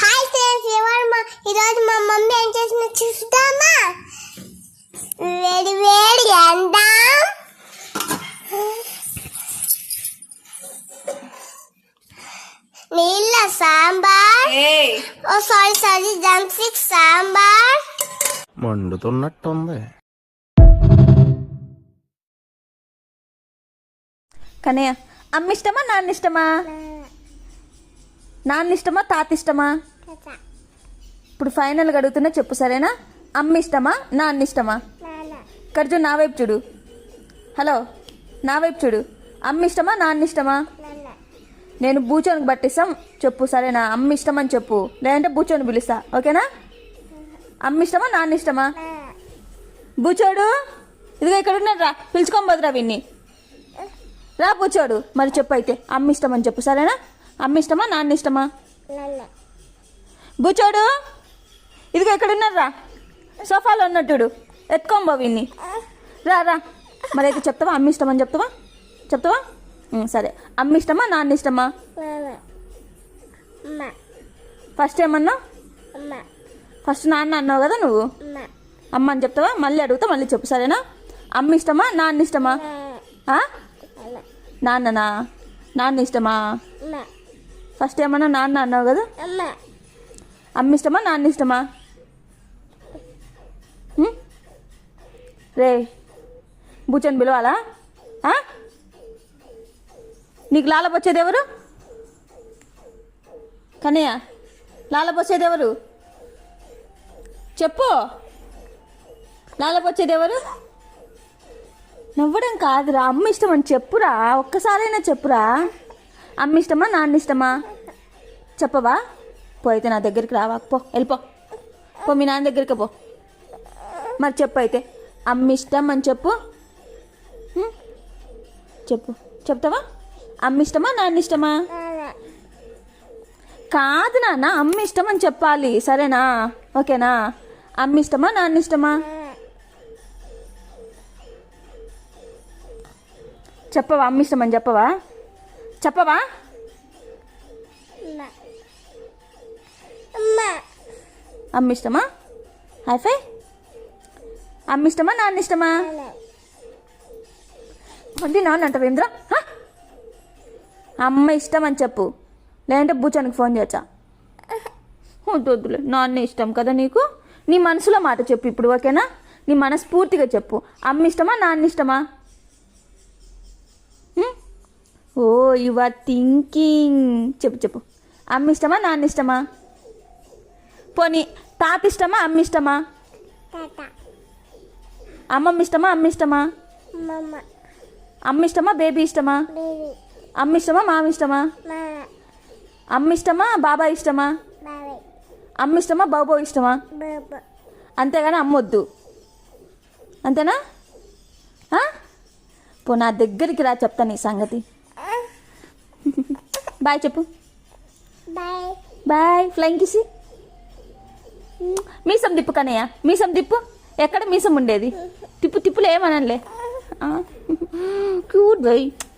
Hi friends ఎవరు మా ఈరోజు మా మమ్మీ ఏం చేసిన చూద్దామా? వేడి వేడి అందాం. నీళ్ళ sambar. Oh sorry sorry junk sambar. మండుతున్నట్టుంది. Kannayya అమ్మ ఇష్టమా నాన్న ఇష్టమా నాన్న ఇష్టమా తాత ఇష్టమా? ఇప్పుడు ఫైనల్గా అడుగుతున్నా చెప్పు సరేనా? అమ్మ ఇష్టమా నాన్న ఇష్టమా? కర్జు నా వైపు చూడు. హలో నా వైపు చూడు. అమ్మ ఇష్టమా నాన్న ఇష్టమా? నేను బూచోనికి పట్టిస్తాం చెప్పు సరేనా? అమ్మ ఇష్టమని చెప్పు. లేదంటే బూచోని పిలుస్తా ఓకేనా? అమ్మ ఇష్టమా నాన్న ఇష్టమా? బూచోడు ఇదిగో ఇక్కడ ఉన్నాడు రా పిలుచుకోబోదురా విన్ని రా బూచోడు మరి చెప్పు అయితే. అమ్మ ఇష్టమని చెప్పు సరేనా? అమ్మ ఇష్టమా నాన్న ఇష్టమా? బూచోడు ఇదిగో ఇక్కడ ఉన్నాడు రా సోఫాలో ఉన్నట్టుడు ఎత్తుకోంబో విన్ని రా రా. మరి అయితే చెప్తావా? అమ్మ ఇష్టమని చెప్తావా? చెప్తావా? సరే. అమ్మ ఇష్టమా నాన్న ఇష్టమా? ఫస్ట్ ఏమన్నా ఫస్ట్ నాన్న అన్నావు కదా నువ్వు? అమ్మ. అని చెప్తావా? మళ్ళీ అడుగుతా మళ్ళీ చెప్పు సరేనా? అమ్మ ఇష్టమా నాన్న ఇష్టమా? నాన్ననా? నాన్న ఇష్టమా? ఫస్ట్ ఏమన్నా నాన్న అన్నావు కదా? అమ్మ. ఇష్టమా నాన్న ఇష్టమా? రే బూచని పిలవాలా? నీకు లాలపొచ్చేది ఎవరు? కన్నయ్య లాలపొచ్చేది ఎవరు? చెప్పు. లాలపొచ్చేది ఎవరు? నవ్వడం కాదురా అమ్మ ఇష్టం అని చెప్పురా ఒక్కసారైనా చెప్పురా. అమ్మ ఇష్టమా నాన్న ఇష్టమా చెప్పవా? పో అయితే నా దగ్గరికి రావా. పో వెళ్ళిపో. పో మీ నాన్న దగ్గరికి పో. మరి చెప్పు అయితే. అమ్మ ఇష్టం అని చెప్పు. చెప్పు. చెప్తావా? అమ్మ ఇష్టమా నాన్న ఇష్టమా కాదు నాన్న అమ్మ ఇష్టం అని చెప్పాలి. సరేనా? ఓకేనా? అమ్మ ఇష్టమా నాన్న ఇష్టమా చెప్పవా అమ్మ ఇష్టమని చెప్పవా? చెప్పవా? అమ్మ. ఇష్టమా హైఫై అమ్మ ఇష్టమా నాన్న ఇష్టమా వద్దు నాన్న అంటావు ఇంద్ర? అమ్మ ఇష్టం అని చెప్పు. లేదంటే బూచానికి ఫోన్ చేయొచ్చా? వద్దు వద్దులే. నాన్న ఇష్టం కదా నీకు? నీ మనసులో మాట చెప్పు ఇప్పుడు ఓకేనా? నీ మనస్ఫూర్తిగా చెప్పు. అమ్మ ఇష్టమా నాన్న ఇష్టమా? ఓ యు ఆర్ థింకింగ్ చెప్పు చెప్పు. అమ్మ ఇష్టమా నాన్న ఇష్టమా పోనీ తాత. ఇష్టమా అమ్మ ఇష్టమా అమ్మమ్మ. ఇష్టమా అమ్మ ఇష్టమా? అమ్మ ఇష్టమా బేబీ ఇష్టమా అమ్మ ఇష్టమా మామ ఇష్టమా? అమ్మ ఇష్టమా బాబాయ్. ఇష్టమా అమ్మ ఇష్టమా? బాబో. ఇష్టమా అంతేగాని అమ్మొద్దు. అంతేనా? పో నా దగ్గరికి రా చెప్తా నీ సంగతి. బాయ్ చెప్పు. బాయ్ బాయ్ ఫ్లైంగ్ కిసి మీసం తిప్పు కన్నయ్య. మీసం తిప్పు. ఎక్కడ మీసం ఉండేది? తిప్పు తిప్పులు ఏమనలే క్యూట్ బై